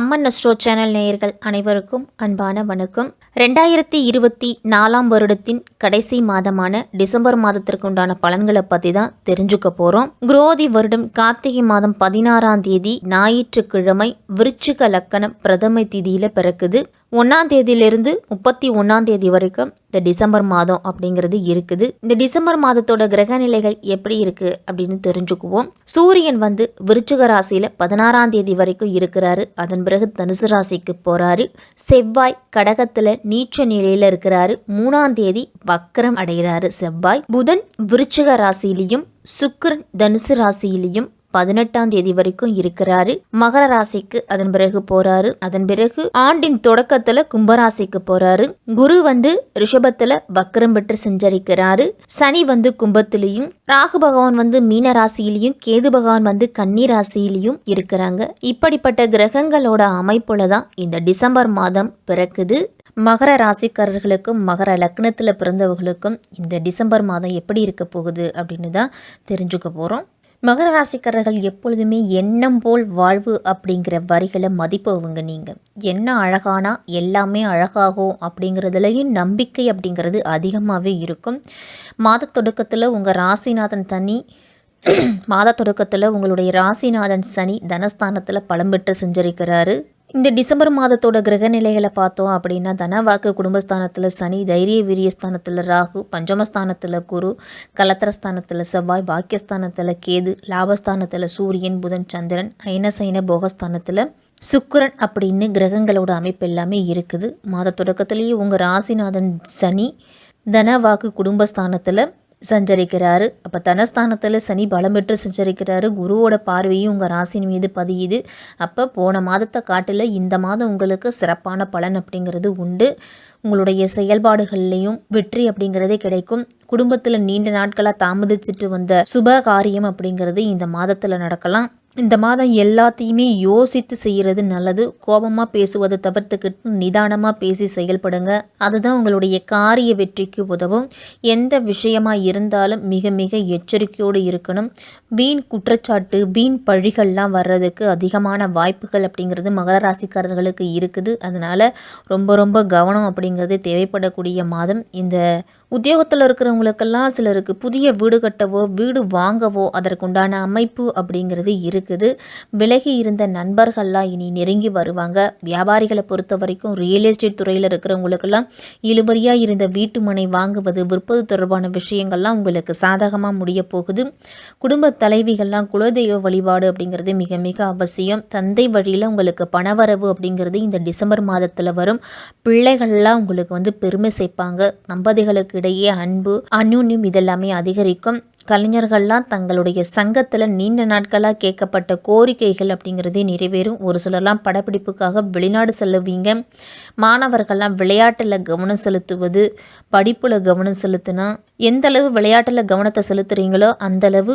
அம்மன் astro channel நேயர்கள் அனைவருக்கும் அன்பான வணக்கம். ரெண்டாயிரத்தி இருபத்தி நாலாம் வருடத்தின் கடைசி மாதமான டிசம்பர் மாதத்திற்கு உண்டான பலன்களை பற்றி தான் தெரிஞ்சுக்க போகிறோம் குரோதி வருடம் கார்த்திகை மாதம் பதினாறாம் தேதி ஞாயிற்றுக்கிழமை விருச்சிக லக்கணம் பிரதம திதியில் பிறக்குது. ஒன்றாம் தேதியிலிருந்து முப்பத்தி ஒன்றாம் தேதி வரைக்கும் இந்த டிசம்பர் மாதம் அப்படிங்கிறது இருக்குது. இந்த டிசம்பர் மாதத்தோட கிரக நிலைகள் எப்படி இருக்கு அப்படின்னு தெரிஞ்சுக்குவோம். சூரியன் வந்து விருச்சிக ராசியில பதினாறாம் தேதி வரைக்கும் இருக்கிறாரு. அதன் பிறகு தனுசு ராசிக்கு போறாரு. செவ்வாய் கடகத்துல நீச்ச நிலையில இருக்கிறாரு. மூணாம் தேதி வக்கரம் அடைகிறாரு செவ்வாய். புதன் விருச்சிக ராசியிலையும் சுக்கரன் தனுசு ராசியிலையும் பதினெட்டாம் தேதி வரைக்கும் இருக்கிறாரு. மகர ராசிக்கு அதன் பிறகு போறாரு. அதன் பிறகு ஆண்டின் தொடக்கத்துல கும்பராசிக்கு போறாரு. குரு வந்து ரிஷபத்துல வக்கரம் பெற்று செஞ்சரிக்கிறாரு. சனி வந்து கும்பத்திலையும் ராகு பகவான் வந்து மீன ராசியிலையும் கேது பகவான் வந்து கன்னி ராசியிலையும் இருக்கிறாங்க. இப்படிப்பட்ட கிரகங்களோட அமைப்புல தான் இந்த டிசம்பர் மாதம் பிறக்குது. மகர ராசிக்காரர்களுக்கும் மகர லக்னத்தில் பிறந்தவர்களுக்கும் இந்த டிசம்பர் மாதம் எப்படி இருக்க போகுது அப்படின்னு தான் தெரிஞ்சுக்க போகிறோம் மகர ராசிக்காரர்கள் எப்பொழுதுமே எண்ணம் போல் வாழ்வு அப்படிங்கிற வரிகளை மதிப்பவங்க நீங்கள் என்ன அழகானா எல்லாமே அழகாகும் அப்படிங்கிறதுலையும் நம்பிக்கை அப்படிங்கிறது அதிகமாகவே இருக்கும். மாத தொடக்கத்தில் உங்கள் ராசிநாதன் தனி மாத தொடக்கத்தில் உங்களுடைய ராசிநாதன் சனி தனஸ்தானத்தில் பழம்பெற்று செஞ்சிருக்கிறாரு. இந்த டிசம்பர் மாதத்தோட கிரக நிலைகளை பார்த்தோம் அப்படின்னா தனவாக்கு குடும்பஸ்தானத்தில் சனி தைரிய வீரியஸ்தானத்தில் ராகு பஞ்சமஸ்தானத்தில் குரு கலத்திரஸ்தானத்தில் செவ்வாய் பாக்கியஸ்தானத்தில் கேது லாபஸ்தானத்தில் சூரியன் புதன் சந்திரன் ஐனசைன போகஸ்தானத்தில் சுக்கரன் அப்படின்னு கிரகங்களோட அமைப்பு எல்லாமே இருக்குது. மாத தொடக்கத்திலேயே உங்கள் ராசிநாதன் சனி தனவாக்கு குடும்பஸ்தானத்தில் சஞ்சரிக்கிறாரு. அப்போ தனஸ்தானத்தில் சனி பலம் பெற்று சஞ்சரிக்கிறாரு. குருவோட பார்வையும் உங்கள் ராசின் மீது பதியுது. அப்போ போன மாதத்தை காட்டில் இந்த மாதம் உங்களுக்கு சிறப்பான பலன் அப்படிங்கிறது உண்டு. உங்களுடைய செயல்பாடுகள்லையும் வெற்றி அப்படிங்கிறதே கிடைக்கும். குடும்பத்தில் நீண்ட நாட்களாக தாமதிச்சுட்டு வந்த சுப காரியம் அப்படிங்கிறது இந்த மாதத்தில் நடக்கலாம். இந்த மாதம் எல்லாத்தையுமே யோசித்து செய்கிறது நல்லது. கோபமாக பேசுவதை தவிர்த்துக்கிட்டு நிதானமாக பேசி செயல்படுங்க. அதுதான் உங்களுடைய காரிய வெற்றிக்கு உதவும். எந்த விஷயமா இருந்தாலும் மிக மிக எச்சரிக்கையோடு இருக்கணும். வீண் குற்றச்சாட்டு வீண் பழிகள்லாம் வர்றதுக்கு அதிகமான வாய்ப்புகள் அப்படிங்கிறது மகர ராசிக்காரர்களுக்கு இருக்குது. அதனால் ரொம்ப ரொம்ப கவனம் அப்படிங்கிறது தேவைப்படக்கூடிய மாதம். இந்த உத்தியோகத்தில் இருக்கிறவங்களுக்கெல்லாம் சிலருக்கு புதிய வீடு கட்டவோ வீடு வாங்கவோ அதற்குண்டான அமைப்பு அப்படிங்கிறது இருக்குது. விலகி இருந்த நண்பர்கள்லாம் இனி நெருங்கி வருவாங்க. வியாபாரிகளை பொறுத்த வரைக்கும் ரியல் எஸ்டேட் துறையில் இருக்கிறவங்களுக்கெல்லாம் இழுபறியாக இருந்த வீட்டு மனை வாங்குவது விற்பது தொடர்பான விஷயங்கள்லாம் உங்களுக்கு சாதகமாக முடிய போகுது. குடும்ப தலைவிகள்லாம் குலதெய்வ வழிபாடு அப்படிங்கிறது மிக மிக அவசியம். தந்தை வழியில் உங்களுக்கு பணவரவு அப்படிங்கிறது இந்த டிசம்பர் மாதத்தில் வரும். பிள்ளைகள்லாம் உங்களுக்கு வந்து பெருமை சேர்ப்பாங்க. தம்பதிகளுக்கு இடையே அன்பு அந்யுன்யம் இதெல்லாமே அதிகரிக்கும். கலைஞர்கள்லாம் தங்களுடைய சங்கத்தில் நீண்ட நாட்களாக கேட்கப்பட்ட கோரிக்கைகள் அப்படிங்கிறதே நிறைவேறும். ஒரு சிலர்லாம் படப்பிடிப்புக்காக வெளிநாடு செல்லுவீங்க. மாணவர்கள்லாம் விளையாட்டில் கவனம் செலுத்துவது படிப்பில் கவனம் செலுத்தினா எந்த அளவு விளையாட்டில் கவனத்தை செலுத்துகிறீங்களோ அந்தளவு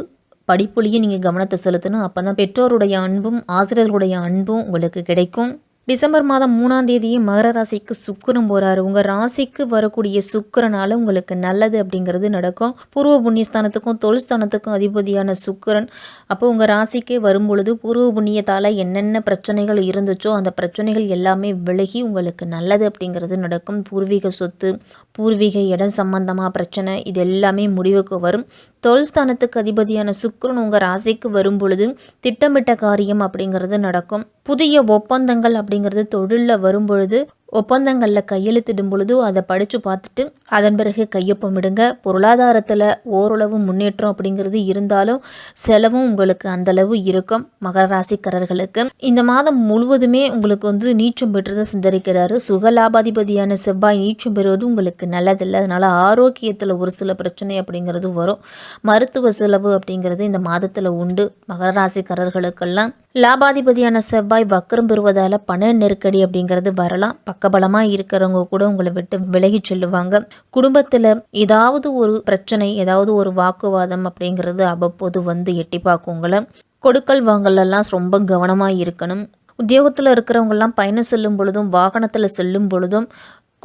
படிப்புலேயும் நீங்கள் கவனத்தை செலுத்தணும். அப்போ தான் பெற்றோருடைய அன்பும் ஆசிரியர்களுடைய அன்பும் உங்களுக்கு கிடைக்கும். டிசம்பர் மாதம் மூணாம் தேதியே மகர ராசிக்கு சுக்கரன் போகிறாரு உங்கள் ராசிக்கு வரக்கூடிய சுக்கரனால் உங்களுக்கு நல்லது அப்படிங்கிறது நடக்கும். பூர்வ புண்ணியஸ்தானத்துக்கும் தொழில் ஸ்தானத்துக்கும் அதிபதியான சுக்கரன். அப்போ உங்கள் ராசிக்கே வரும்பொழுது பூர்வ புண்ணியத்தால் என்னென்ன பிரச்சனைகள் இருந்துச்சோ அந்த பிரச்சனைகள் எல்லாமே விலகி உங்களுக்கு நல்லது அப்படிங்கிறது நடக்கும். பூர்வீக சொத்து பூர்வீக இடம் சம்பந்தமாக பிரச்சனை இது எல்லாமே முடிவுக்கு வரும். தொழில்ஸ்தானத்துக்கு அதிபதியான சுக்கரன் உங்கள் ராசிக்கு வரும் பொழுது திட்டமிட்ட காரியம் அப்படிங்கிறது நடக்கும். புதிய ஒப்பந்தங்கள் அப்படிங்கிறது தொழிலில் வரும்பொழுது ஒப்பந்தங்களில் கையெழுத்திடும் பொழுது அதை படித்து பார்த்துட்டு அதன் பிறகு கையொப்பமிடுங்க பொருளாதாரத்தில் ஓரளவு முன்னேற்றம் அப்படிங்கிறது இருந்தாலும் செலவும் உங்களுக்கு அந்தளவு இருக்கும். மகர ராசிக்காரர்களுக்கு இந்த மாதம் முழுவதுமே உங்களுக்கு வந்து நீச்சம் பெற்றதை சிந்தரிக்கிறாரு சுக லாபாதிபதியான செவ்வாய் நீச்சம் பெறுவது உங்களுக்கு நல்லதில்லை. அதனால் ஆரோக்கியத்தில் ஒரு சில பிரச்சனை அப்படிங்கிறது வரும். மருத்துவ செலவு அப்படிங்கிறது இந்த மாதத்தில் உண்டு. மகர ராசிக்காரர்களுக்கெல்லாம் லாபாதிபதியான செவ்வாய் வக்கரம் பெறுவதால் பண நெருக்கடி அப்படிங்கிறது வரலாம். பக்கபலமாக இருக்கிறவங்க கூட உங்களை விட்டு விலகி சொல்லுவாங்க. குடும்பத்தில் ஏதாவது ஒரு பிரச்சனை ஏதாவது ஒரு வாக்குவாதம் அப்படிங்கிறது அவ்வப்போது வந்து எட்டி பார்க்கும் உங்களை கொடுக்கல் வாங்கலெல்லாம் ரொம்ப கவனமாக இருக்கணும். உத்தியோகத்தில் இருக்கிறவங்கெல்லாம் பயணம் செல்லும் பொழுதும் வாகனத்தில் செல்லும் பொழுதும்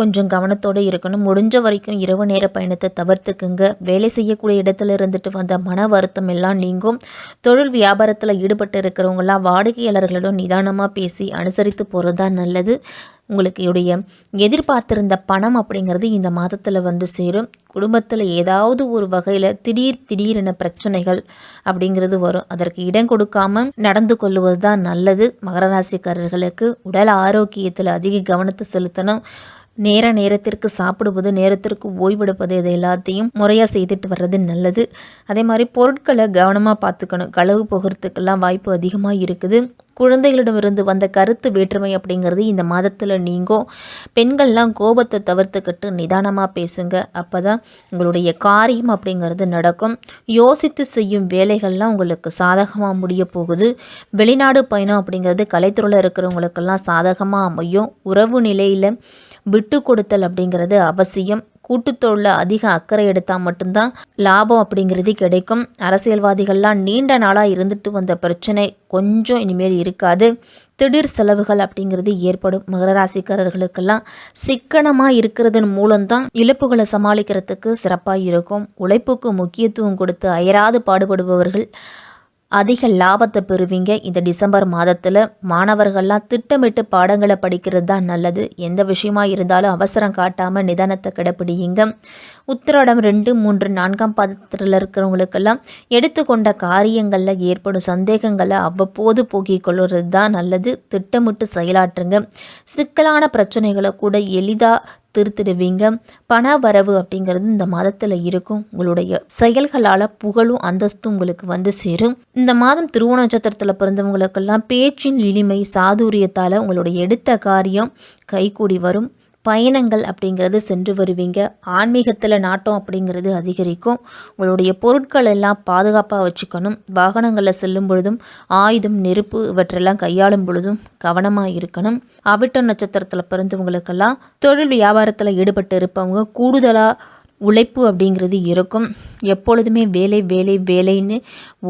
கொஞ்சம் கவனத்தோடு இருக்கணும். முடிஞ்ச வரைக்கும் இரவு நேர பயணத்தை தவிர்த்துக்குங்க. வேலை செய்யக்கூடிய இடத்துல இருந்துட்டு வந்த மன வருத்தம் எல்லாம் நீங்கும். தொழில் வியாபாரத்தில் ஈடுபட்டு இருக்கிறவங்களாம் வாடிக்கையாளர்களிடம் நிதானமாக பேசி அனுசரித்து போகிறது தான் நல்லது. உங்களுக்கு உடைய எதிர்பார்த்திருந்த பணம் அப்படிங்கிறது இந்த மாதத்தில் வந்து சேரும். குடும்பத்தில் ஏதாவது ஒரு வகையில் திடீர் திடீரென பிரச்சனைகள் அப்படிங்கிறது வரும். அதற்கு இடம் கொடுக்காம நடந்து கொள்வது தான் நல்லது. மகர ராசிக்காரர்களுக்கு உடல் ஆரோக்கியத்தில் அதிக கவனத்தை செலுத்தணும். நேர நேரத்திற்கு சாப்பிடுவது நேரத்திற்கு ஓய்வெடுப்பது இது எல்லாத்தையும் முறையாக செய்துட்டு வர்றது நல்லது. அதே மாதிரி பொருட்களை கவனமாக பார்த்துக்கணும். களவு போகிறதுக்கெல்லாம் வாய்ப்பு அதிகமாக இருக்குது. குழந்தைகளிடமிருந்து வந்த கருத்து வேற்றுமை அப்படிங்கிறது இந்த மாதத்தில் நீங்கும். பெண்கள்லாம் கோபத்தை தவிர்த்துக்கிட்டு நிதானமாக பேசுங்க. அப்போ தான் உங்களுடைய காரியம் அப்படிங்கிறது நடக்கும். யோசித்து செய்யும் வேலைகள்லாம் உங்களுக்கு சாதகமாக முடிய போகுது. வெளிநாடு பயணம் அப்படிங்கிறது கலைத்துறையில் இருக்கிறவங்களுக்கெல்லாம் சாதகமாக அமையும். உறவு நிலையில் விட்டு கொடுத்தல் அப்படிங்கிறது அவசியம். கூட்டுத்தொழில் அதிக அக்கறை எடுத்தால் மட்டும்தான் லாபம் அப்படிங்கிறது கிடைக்கும். அரசியல்வாதிகள்லாம் நீண்ட நாளாக இருந்துட்டு வந்த பிரச்சனை கொஞ்சம் இனிமேல் இருக்காது. திடீர் செலவுகள் அப்படிங்கிறது ஏற்படும். மகர ராசிக்காரர்களுக்கெல்லாம் சிக்கனமாக இருக்கிறதன் மூலம்தான் இழப்புகளை சமாளிக்கிறதுக்கு சிறப்பாக இருக்கும். உழைப்புக்கு முக்கியத்துவம் கொடுத்து அயராது பாடுபடுபவர்கள் அதிக லாபத்தை பெறுவீங்க. இந்த டிசம்பர் மாதத்தில் மாணவர்கள்லாம் திட்டமிட்டு பாடங்களை படிக்கிறது தான் நல்லது. எந்த விஷயமா இருந்தாலும் அவசரம் காட்டாமல் நிதானத்தை கடைப்பிடிங்க உத்திராடம் ரெண்டு மூன்று நான்காம் பாதத்தில் இருக்கிறவங்களுக்கெல்லாம் எடுத்துக்கொண்ட காரியங்களில் ஏற்படும் சந்தேகங்களை அவ்வப்போது போக்கிக் கொள்வது தான் நல்லது. திட்டமிட்டு செயலாற்றுங்க. சிக்கலான பிரச்சனைகளை கூட எளிதாக திருத்திடுவீங்க. பண வரவு அப்படிங்கிறது இந்த மாதத்தில் இருக்கும். உங்களுடைய செயல்களால் புகழும் அந்தஸ்தும் உங்களுக்கு வந்து சேரும். இந்த மாதம் திருவோண நட்சத்திரத்தில் பிறந்தவங்களுக்கெல்லாம் பேச்சின் இனிமை சாதுரியத்தால் உங்களுடைய எடுத்த காரியம் கைகூடி வரும். பயணங்கள் அப்படிங்கிறது சென்று வருவீங்க. ஆன்மீகத்தில் நாட்டம் அப்படிங்கிறது அதிகரிக்கும். உங்களுடைய பொருட்கள் எல்லாம் பாதுகாப்பாக வச்சுக்கணும். வாகனங்களில் செல்லும் பொழுதும் ஆயுதம் நெருப்பு இவற்றெல்லாம் கையாளும் பொழுதும் கவனமாக இருக்கணும். அவிட்ட நட்சத்திரத்தில் பிறந்தவங்களுக்கெல்லாம் தொழில் வியாபாரத்தில் ஈடுபட்டு இருப்பவங்க கூடுதலாக உழைப்பு அப்படிங்கிறது இருக்கும். எப்பொழுதுமே வேலை வேலை வேலைன்னு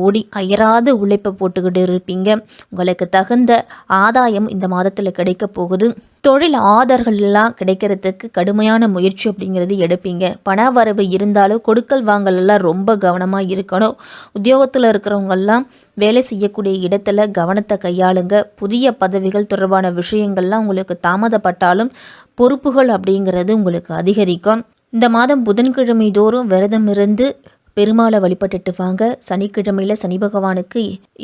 ஓடி அயராத உழைப்பை போட்டுக்கிட்டு இருப்பீங்க. உங்களுக்கு தகுந்த ஆதாயம் இந்த மாதத்தில் கிடைக்க போகுது. தொழில் ஆதர்கள்லாம் கிடைக்கிறதுக்கு கடுமையான முயற்சி அப்படிங்கிறது எடுப்பீங்க. பண வரவு இருந்தாலும் கொடுக்கல் வாங்கலெல்லாம் ரொம்ப கவனமாக இருக்கணும். உத்தியோகத்தில் இருக்கிறவங்கெல்லாம் வேலை செய்யக்கூடிய இடத்துல கவனத்தை கையாளுங்க. புதிய பதவிகள் தொடர்பான விஷயங்கள்லாம் உங்களுக்கு தாமதப்பட்டாலும் பொறுப்புகள் அப்படிங்கிறது உங்களுக்கு அதிகரிக்கும். இந்த மாதம் புதன்கிழமை தோறும் விரதம் இருந்து பெருமாளை வழிபட்டுட்டு வாங்க. சனிக்கிழமையில் சனி பகவானுக்கு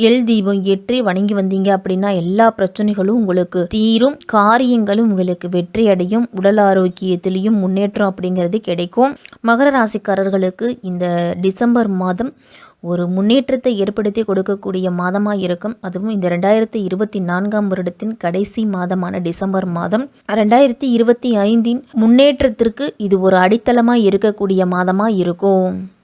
எல் தீபம் ஏற்றி வணங்கி வந்தீங்க அப்படின்னா எல்லா பிரச்சனைகளும் உங்களுக்கு தீரும். காரியங்களும் உங்களுக்கு வெற்றி அடையும் உடல் ஆரோக்கியத்திலையும் முன்னேற்றம் அப்படிங்கிறது கிடைக்கும். மகர ராசிக்காரர்களுக்கு இந்த டிசம்பர் மாதம் ஒரு முன்னேற்றத்தை ஏற்படுத்தி கொடுக்கக்கூடிய மாதமாக இருக்கும் அதுவும் இந்த ரெண்டாயிரத்தி இருபத்தி நான்காம் வருடத்தின் கடைசி மாதமான டிசம்பர் மாதம். ரெண்டாயிரத்தி இருபத்தி ஐந்தின் முன்னேற்றத்திற்கு இது ஒரு அடித்தளமாக இருக்கக்கூடிய மாதமாக இருக்கும்